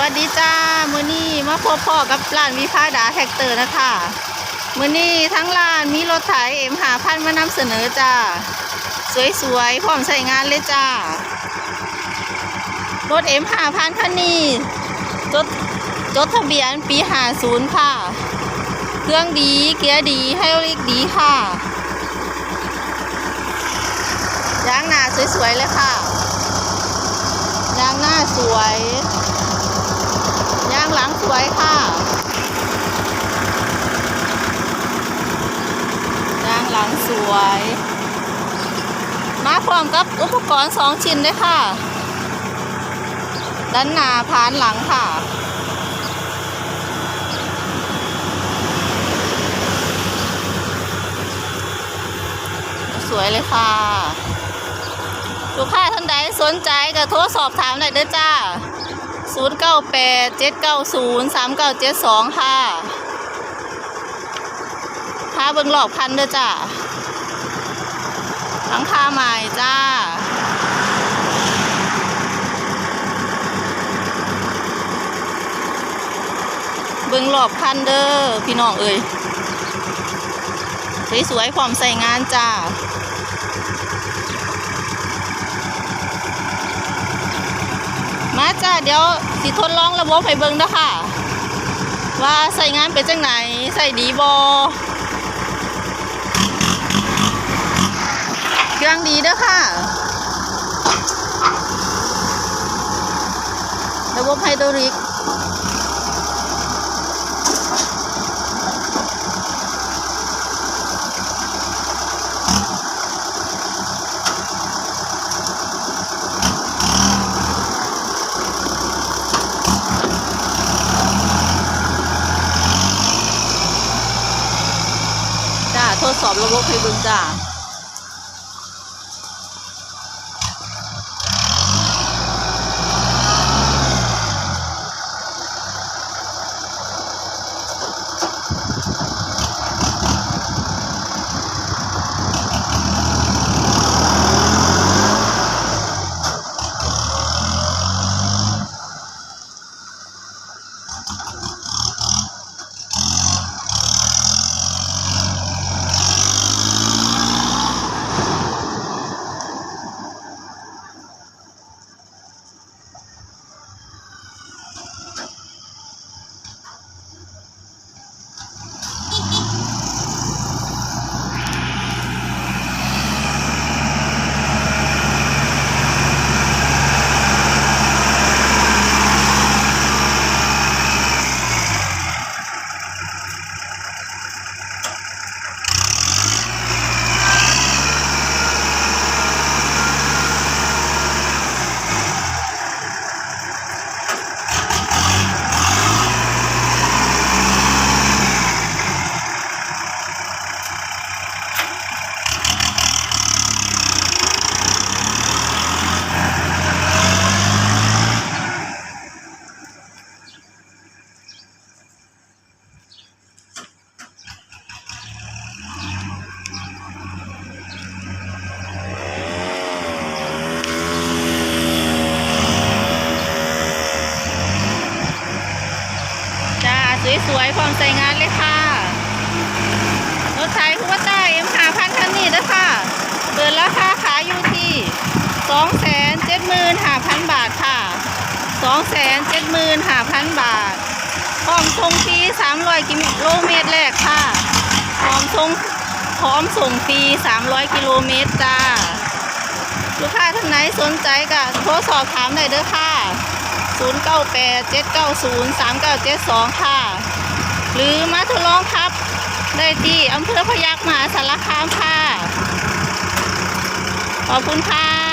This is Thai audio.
วัสดีจ้ามื้อนี้มาพบพ่อกับร้านวิภาดาแท็กเตอร์นะคะมื้อนี้ทั้งร้านมีรถไถเอ็มหาพันมานำเสนอจ้า สวยๆพร้อมใช้งานเลยจ้ารถเอ็มหาพันคันนี้จดจดทะเบียนปีหาศูนย์ค่ะ เครื่องดีเกียร์ดีไฮดรอลิกดีค่ะยางหน้าสวยๆเลยค่ะยางหน้าสวย วยค่ะยางหลังสวย มาพร้อมกับอุปกรณ์สองชิ้นด้วยค่ะ ด้านหน้าพานหลังค่ะสวยเลยค่ะ ลูกค้าท่านใดสนใจก็โทรสอบถามได้เด้อจ้า 0 9 8 7 9 0 3 9 7 2 ค่ะพาเบิ่งหลอกพันเด้อจ้าหลังคาใหม่จ้าเบิ่งหลอกพันเด้อพี่น้องเอ้ยสวยๆพร้อมใส่งานจ้า มา จ้าเดี๋ยวสิทดลองระบบให้เบิ่งเด้ค่ะ ว่าใส่งานเป็นจังไหนใส่ดีบอเครื่องดีเด้อค่ะ ระบบไฮดรอลิก ทดสอบระบบให้เบิ่งจ้า จ้า สวยๆพร้อมใส่งานเลยค่ะ รถไถคูวต้าเอ็มหาพันคันนี้เด้อค่ะ เปิดราคาขายอยู่ที่สองแสนเจ็ดหมื่นห้าพันบาทค่ะสองแสนเจ็ดหมื่นห้าพันบาทพร้อมส่งฟรีสามร้อยกิโลเมตรแรกค่ะพร้อมส่งพร้อมส่งฟรีสามร้อยกิโลเมตรจ้า ลูกค้าท่านไหนสนใจก็โทรสอบถามได้เด้อค่ะ 0 9 8 7 9 0 3 9 7 2 ค่ะ หรือมาทดลองครับ ได้ที่อำเภอพยัคฆ์มหาสารคามค่ะ ขอบคุณค่ะ